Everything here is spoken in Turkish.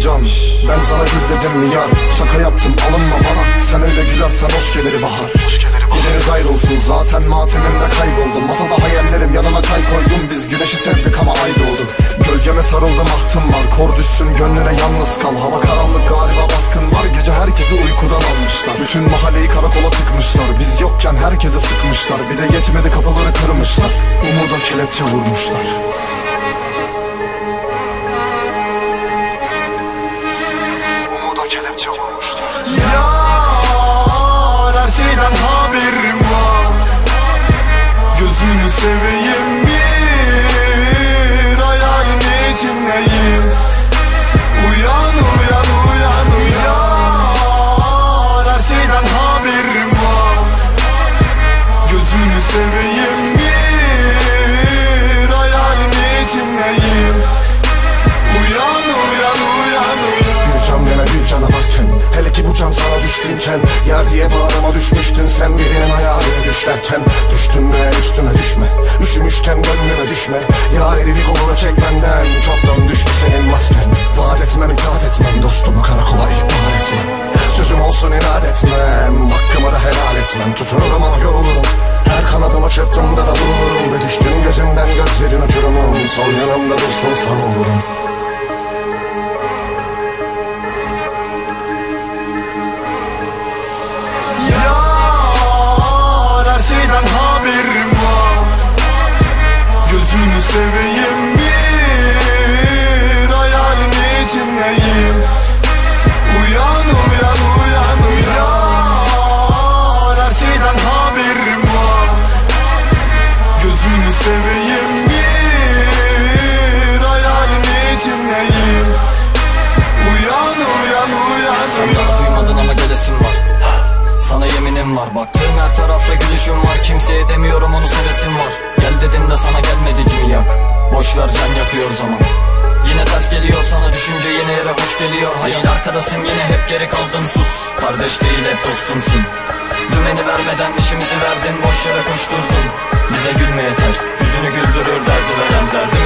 can Ben sana gül dedim mi yar? Şaka yaptım alınma bana. Sen öyle gülersen hoş gelir bahar. Gideriz ayrılsın zaten matemimde kayboldum. Masada hayallerim yanına çay koydum. Biz güneşi sevdik ama ay doğdu. Gölgeme sarıldım ahtım var. Kor düşsün gönlüne yalnız kal. Hava karanlık galiba baskın var. Gece herkesi uykudan almışlar. Bütün mahalleyi karakola tıkmışlar. Biz yokken herkesi sıkmışlar. Bir de yetmedi kafaları kırmışlar. Umuda kelepçe vurmuşlar seveyim bir hayalin içindeyiz. Uyan uyan uyan uyan. Her şeyden haberim var. Gözünü seveyim bir hayalin içindeyiz. Uyan uyan uyan uyan. Bir can deme bir cana varken Hele ki bu can sana düşkünken Yer diye bağrıma düşmüştün sen birinin hayaline düşlerken Üşümüşken gönlüme düşme. Yar elini koluna çek benden. Çoktan düştü senin masken. Vaat etmem itaat etmem. Dostumu karakola ihbar etmem. Sözüm olsun inat etmem. Hakkımı da helal etmem. Tutunurum ama yorulurum Her kanadıma çırptığımda da bulunurum Ve düştün gözümden gözlerin uçurumum Sol yanımda dursun sağ olurum seveyim bir hayalin içindeyiz. Uyan uyan uyan uyan. Her şeyden haberim var. Gözünü seveyim bir hayalin içindeyiz. Uyan uyan uyan. Sen uyan daha duymadın ama gelesim var. Sana yeminim var. Baktığım her tarafta gülüşüm var. Kimseye demiyorum onu sevesim var. Gel dedim de sana gelmedi gibi yak Boş ver can yakıyor zaman. Yine ters geliyor sana düşünce yine yere hoş geliyor. Hayal arkadasın yine hep geri kaldın sus Kardeş değil hep dostumsun. Dümeni vermeden işimizi verdin boş yere koşturdun. Bize gülme yeter Yüzünü güldürür derdi veren Derdimin